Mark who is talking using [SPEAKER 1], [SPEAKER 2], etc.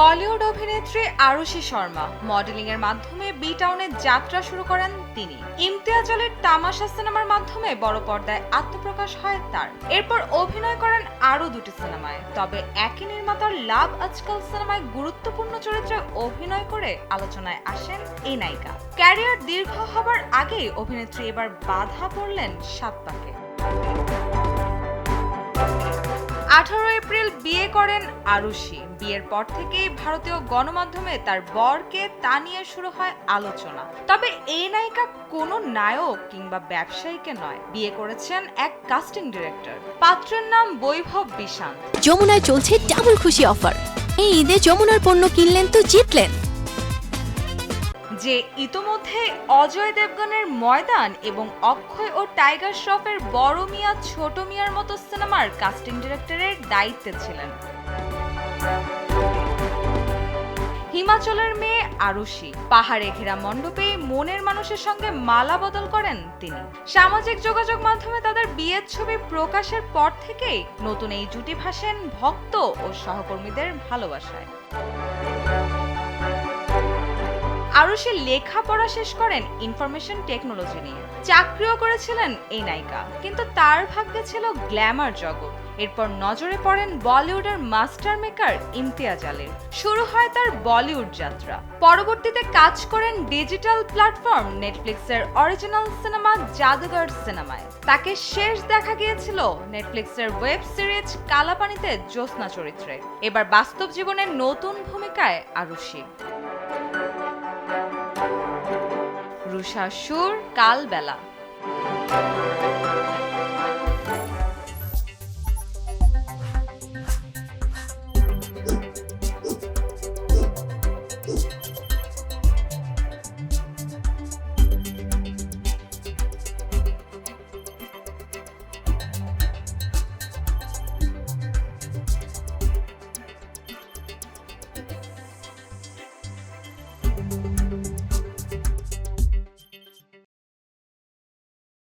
[SPEAKER 1] বলিউড অভিনেত্রী আরুষি শর্মা মডেলিং এর মাধ্যমে বি টাউনে যাত্রা শুরু করেন তিনি। ইমতিয়াজ আলীর তামাশা সিনেমার মাধ্যমে বড় পর্দায় আত্মপ্রকাশ হয় তার। এরপর অভিনয় করেন আরও দুটি সিনেমায়, তবে একই নির্মাতার লাভ আজকাল সিনেমায় গুরুত্বপূর্ণ চরিত্রে অভিনয় করে আলোচনায় আসেন এই নায়িকা। ক্যারিয়ার দীর্ঘ হবার আগেই অভিনেত্রী এবার বাধা পড়লেন সাত পাকে আঠারো এপ্রিল বিয়ে করেন আরুষি বিয়ের পর থেকেই ভারতীয় গণমাধ্যমে তার বরকে তা নিয়ে শুরু হয় আলোচনা। তবে এই নায়িকা কোনো নায়ক কিংবা ব্যবসায়ীকে নয়। বিয়ে করেছেন এক কাস্টিং ডিরেক্টর পাত্রের নাম বৈভব বিশান্ত
[SPEAKER 2] যমুনায় চলছে ডাবল খুশি অফার এই ঈদে যমুনার পণ্য কিনলেন তো জিতলেন।
[SPEAKER 1] যে ইতোমধ্যে অজয় দেবগনের ময়দান এবং অক্ষয় ও টাইগার শ্রফের বড় মিয়া, ছোট মিয়ার মতো সিনেমার কাস্টিং ডিরেক্টরের দায়িত্বে ছিলেন। হিমাচলের মেয়ে আরুষি পাহাড়ে ঘেরা মণ্ডপে মনের মানুষের সঙ্গে মালা বদল করেন তিনি। সামাজিক যোগাযোগ মাধ্যমে তাদের বিয়ের ছবি প্রকাশের পর থেকেই নতুন এই জুটি ভাসেন ভক্ত ও সহকর্মীদের ভালোবাসায়। আরুষি লেখাপড়া শেষ করেন ইনফরমেশন টেকনোলজি নিয়ে। চাকরিও করেছিলেন এই নায়িকা, কিন্তু তার ভাগ্যে ছিল গ্ল্যামার জগৎ। এরপর নজরে পড়েন বলিউডের মাস্টার মেকার ইমতিয়াজ আলীর। শুরু হয় তার বলিউড যাত্রা। পরবর্তীতে কাজ করেন ডিজিটাল প্ল্যাটফর্ম নেটফ্লিক্সের অরিজিনাল সিনেমা জাদুঘর সিনেমায় তাকে শেষ দেখা গিয়েছিল নেটফ্লিক্সের ওয়েব সিরিজ কালাপানিতে জ্যোৎস্না চরিত্রে। এবার বাস্তব জীবনের নতুন ভূমিকায় আরুষি রুষা সুর কালবেলা।